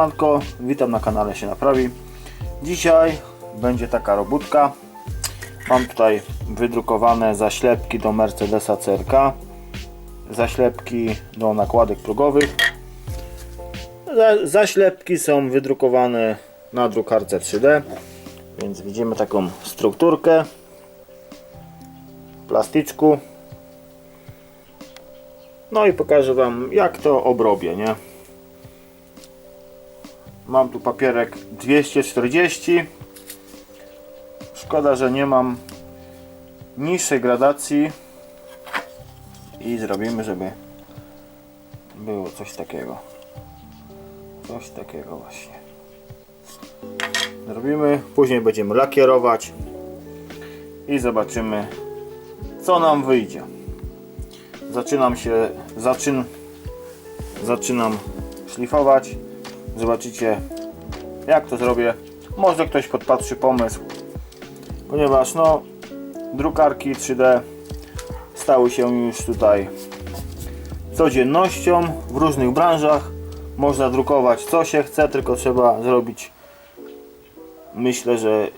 Siemanko, witam na kanale się naprawi. Dzisiaj będzie taka robótka. Mam tutaj wydrukowane zaślepki do Mercedesa CRK, zaślepki do nakładek progowych. Za- Zaślepki są wydrukowane na drukarce 3D, więc widzimy taką strukturkę plastyczku. No i pokażę Wam jak to obrobię, nie? Mam tu papierek 240. Szkoda, że nie mam niższej gradacji. I zrobimy, żeby było coś takiego. Coś takiego właśnie. Zrobimy, później będziemy lakierować i zobaczymy co nam wyjdzie. Zaczynam się, zaczyn, zaczynam szlifować. Zobaczycie jak to zrobię. Może ktoś podpatrzy pomysł, ponieważ no drukarki 3D stały się już tutaj codziennością w różnych branżach. Można drukować co się chce, tylko trzeba zrobić myślę, że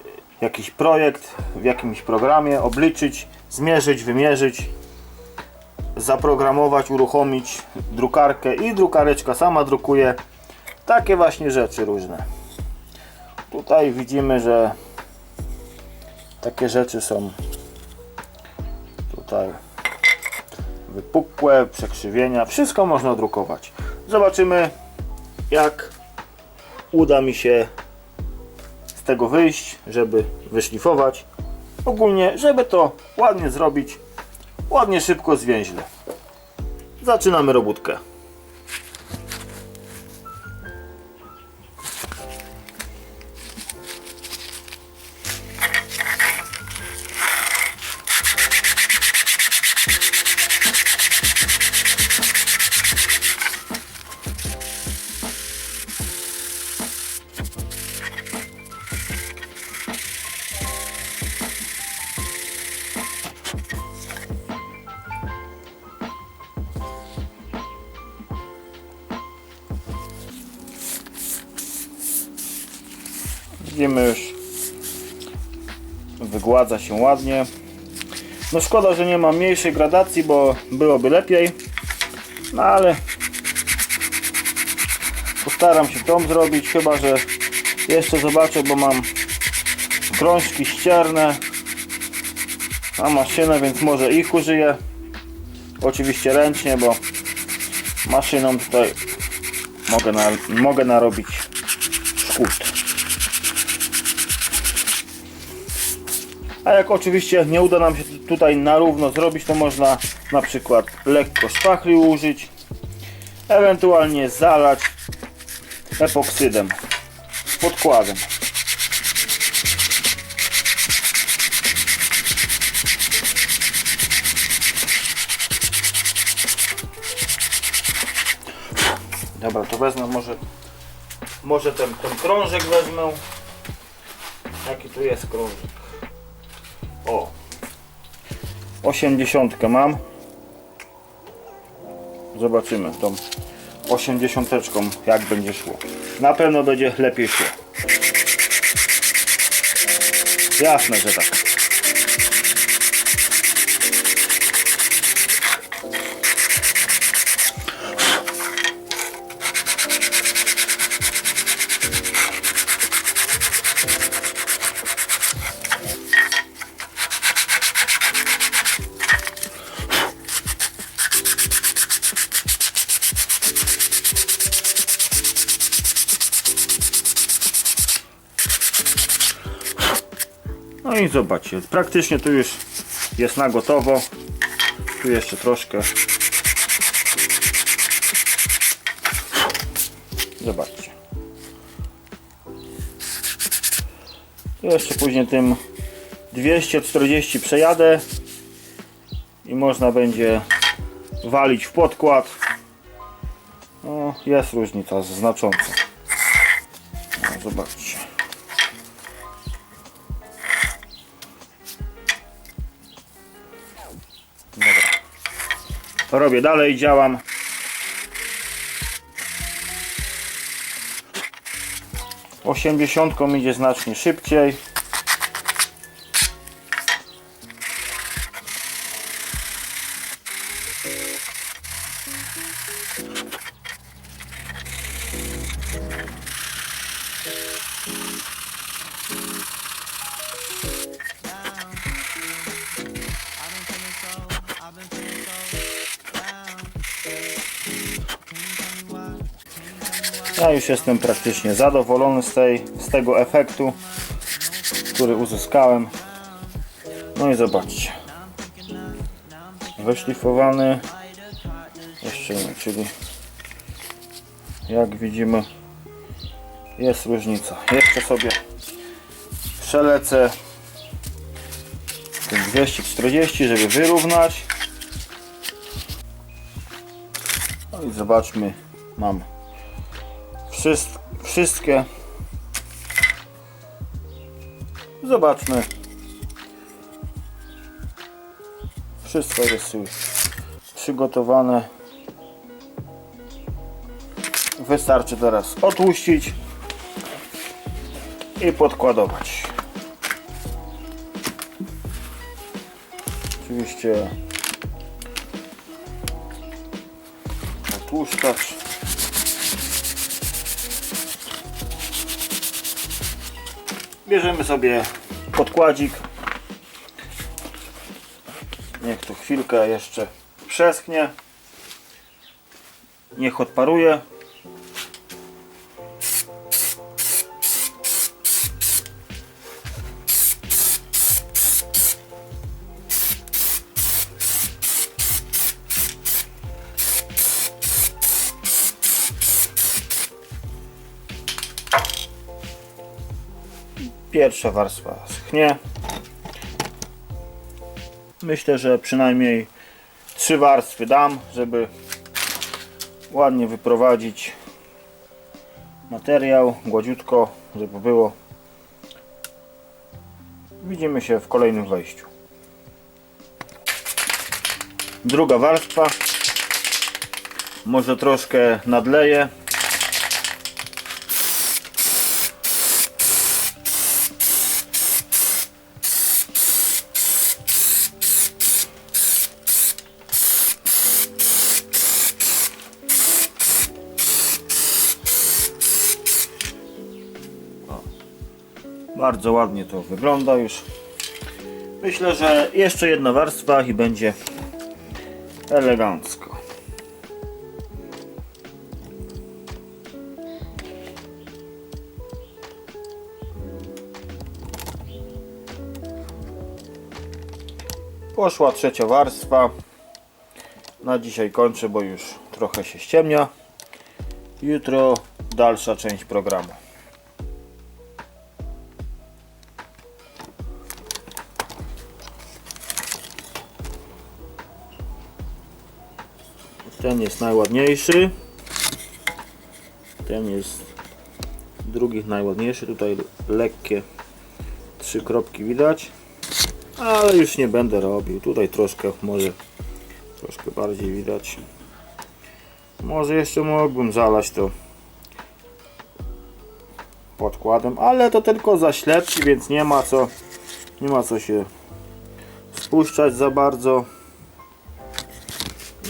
jakiś projekt w jakimś programie, obliczyć, zmierzyć, wymierzyć, zaprogramować, uruchomić drukarkę i drukareczka sama drukuje takie właśnie rzeczy różne. Tutaj widzimy, że takie rzeczy są tutaj wypukłe, przekrzywienia, wszystko można drukować. Zobaczymy jak uda mi się z tego wyjść, żeby wyszlifować. Ogólnie, żeby to ładnie zrobić, ładnie, szybko, zwięźle. Zaczynamy robótkę. Widzimy już wygładza się ładnie. No szkoda, że nie ma mniejszej gradacji, bo byłoby lepiej. No ale postaram się tą zrobić, chyba że jeszcze zobaczę, bo mam krążki ścierne na maszynę, więc może ich użyję. Oczywiście ręcznie, bo maszyną tutaj mogę, na, mogę narobić szkód. A jak oczywiście nie uda nam się tutaj na równo zrobić, to można na przykład lekko szpachli użyć, ewentualnie zalać epoksydem, podkładem. Dobra, to wezmę może, może ten, ten krążek wezmę. Jaki tu jest krążek? O. 80 mam. Zobaczymy tą 80 jak będzie szło. Na pewno będzie lepiej szło. Jasne, że tak. I zobaczcie, praktycznie tu już jest na gotowo. Tu jeszcze troszkę. Zobaczcie. Jeszcze później tym 240 przejadę i można będzie walić w podkład. No, jest różnica znacząca. No, zobaczcie. robię dalej, działam. Osiemdziesiątką idzie znacznie szybciej. Ja już jestem praktycznie zadowolony z, tej, z tego efektu, który uzyskałem. No i zobaczcie. Wyszlifowany. Jeszcze nie, czyli jak widzimy jest różnica. Jeszcze sobie przelecę tym 240, żeby wyrównać. No i zobaczmy, mam wszystkie. Zobaczmy. Wszystko jest już przygotowane. Wystarczy teraz otłuścić i podkładować. Oczywiście otłuszczacz. Bierzemy sobie podkładzik. Niech to chwilkę jeszcze przeschnie. Niech odparuje. Pierwsza warstwa schnie. Myślę, że przynajmniej trzy warstwy dam, żeby ładnie wyprowadzić materiał, gładziutko, żeby było. Widzimy się w kolejnym wejściu. Druga warstwa. Może troszkę nadleję. Bardzo ładnie to wygląda już. Myślę, że jeszcze jedna warstwa i będzie elegancko. Poszła trzecia warstwa. Na dzisiaj kończę, bo już trochę się ściemnia. Jutro dalsza część programu. Ten jest najładniejszy. Ten jest drugi najładniejszy. Tutaj lekkie trzy kropki widać. Ale już nie będę robił. Tutaj troszkę może troszkę bardziej widać. Może jeszcze mógłbym zalać to podkładem, ale to tylko zaślepki, więc nie ma co nie ma co się spuszczać za bardzo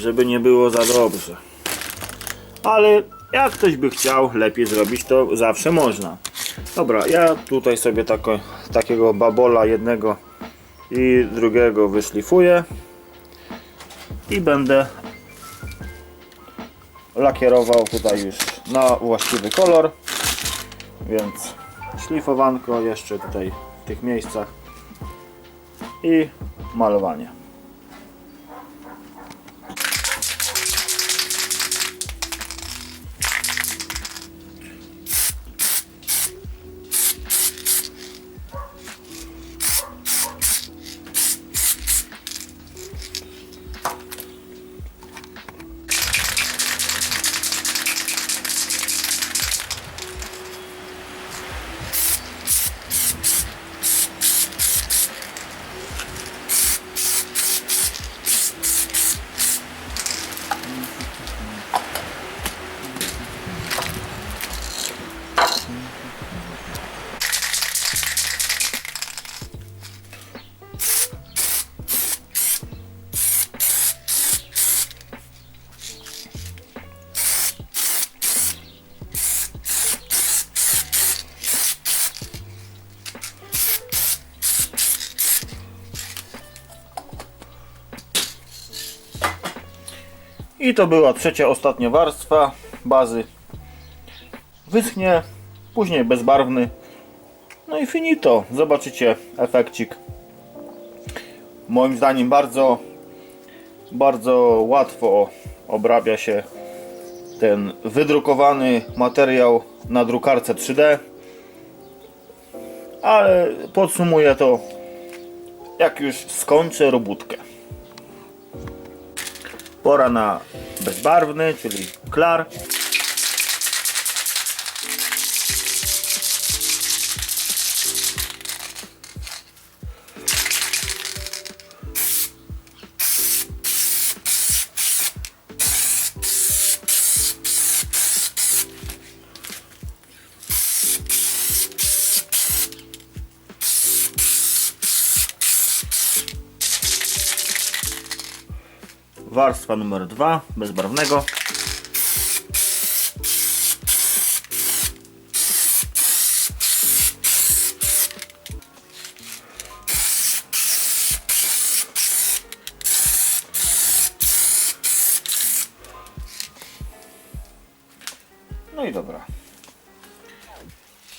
żeby nie było za dobrze. Ale jak ktoś by chciał lepiej zrobić, to zawsze można. Dobra, ja tutaj sobie tako, takiego babola jednego i drugiego wyszlifuję i będę lakierował tutaj już na właściwy kolor więc szlifowanko jeszcze tutaj w tych miejscach i malowanie I to była trzecia, ostatnia warstwa bazy. Wyschnie, później bezbarwny. No i finito. Zobaczycie efekcik. Moim zdaniem bardzo, bardzo łatwo obrabia się ten wydrukowany materiał na drukarce 3D. Ale podsumuję to jak już skończę robótkę. Pora na bezbarwny, czyli klar. Warstwa numer 2, bezbarwnego. No i dobra.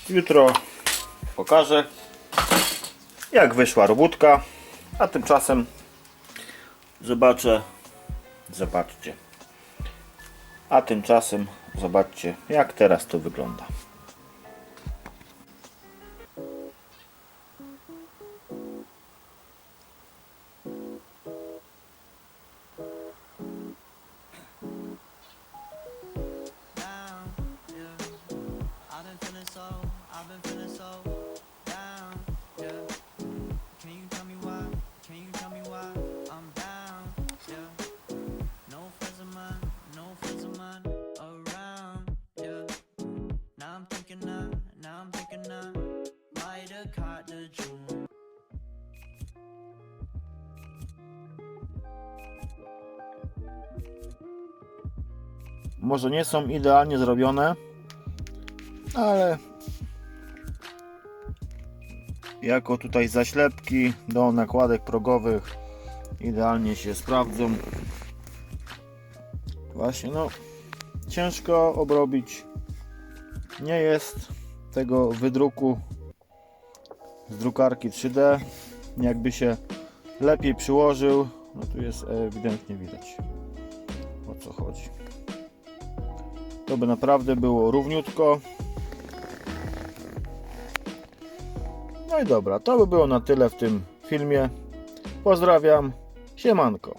Jutro pokażę jak wyszła robótka, a tymczasem zobaczę Zobaczcie. A tymczasem zobaczcie, jak teraz to wygląda. Have caught the June. Może nie są idealnie zrobione, ale jako tutaj zaślepki do nakładek progowych idealnie się sprawdzą. Właśnie no ciężko obrobić nie jest tego wydruku z drukarki 3D jakby się lepiej przyłożył no tu jest ewidentnie widać o co chodzi. To by naprawdę było równiutko. No i dobra to by było na tyle w tym filmie. Pozdrawiam siemanko